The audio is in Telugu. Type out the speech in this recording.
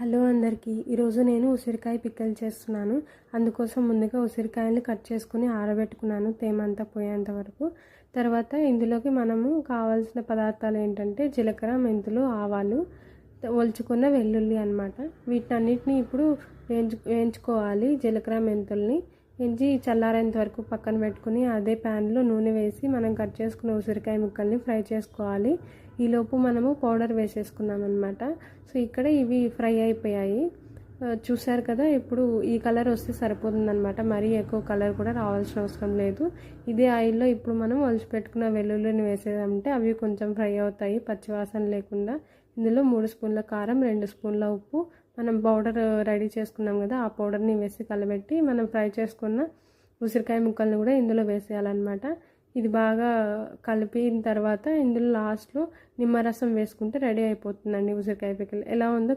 హలో అందరికీ. ఈరోజు నేను ఉసిరికాయ పిక్కలు చేస్తున్నాను. అందుకోసం ముందుగా ఉసిరికాయలు కట్ చేసుకుని ఆరబెట్టుకున్నాను తేమంతా పోయేంత వరకు. తర్వాత ఇందులోకి మనము కావాల్సిన పదార్థాలు ఏంటంటే జీలకర్ర మెంతులు ఆవాలు ఒలుచుకున్న వెల్లుల్లి అనమాట వీటన్నిటిని ఇప్పుడు వేయించు వేయించుకోవాలి జీలకర్ర మెంతుల్ని. ఎంచి చల్లారేంత వరకు పక్కన పెట్టుకుని అదే ప్యాన్లో నూనె వేసి మనం కట్ చేసుకున్న ఉసిరికాయ ముక్కల్ని ఫ్రై చేసుకోవాలి. ఈలోపు మనము పౌడర్ వేసేసుకున్నాం అనమాట సో ఇక్కడ ఇవి ఫ్రై అయిపోయాయి. చూసారు కదా ఇప్పుడు ఈ కలర్ వస్తే సరిపోతుందనమాట మరీ ఎక్కువ కలర్ కూడా రావాల్సిన అవసరం లేదు. ఇదే ఆయిల్లో ఇప్పుడు మనం ఒలిచిపెట్టుకున్న వెల్లుల్లిని వేసేదంటే అవి కొంచెం ఫ్రై అవుతాయి పచ్చివాసన లేకుండా. ఇందులో మూడు స్పూన్ల కారం రెండు స్పూన్ల ఉప్పు. మనం పౌడర్ రెడీ చేసుకున్నాం కదా ఆ పౌడర్ని వేసి కలబెట్టి మనం ఫ్రై చేసుకున్న ఉసిరికాయ ముక్కల్ని కూడా ఇందులో వేసేయాలన్నమాట. ఇది బాగా కలిపిన తర్వాత ఇందులో లాస్ట్లో నిమ్మరసం వేసుకుంటే రెడీ అయిపోతుందండి ఉసిరికాయ పిక్కలు. ఎలా ఉందో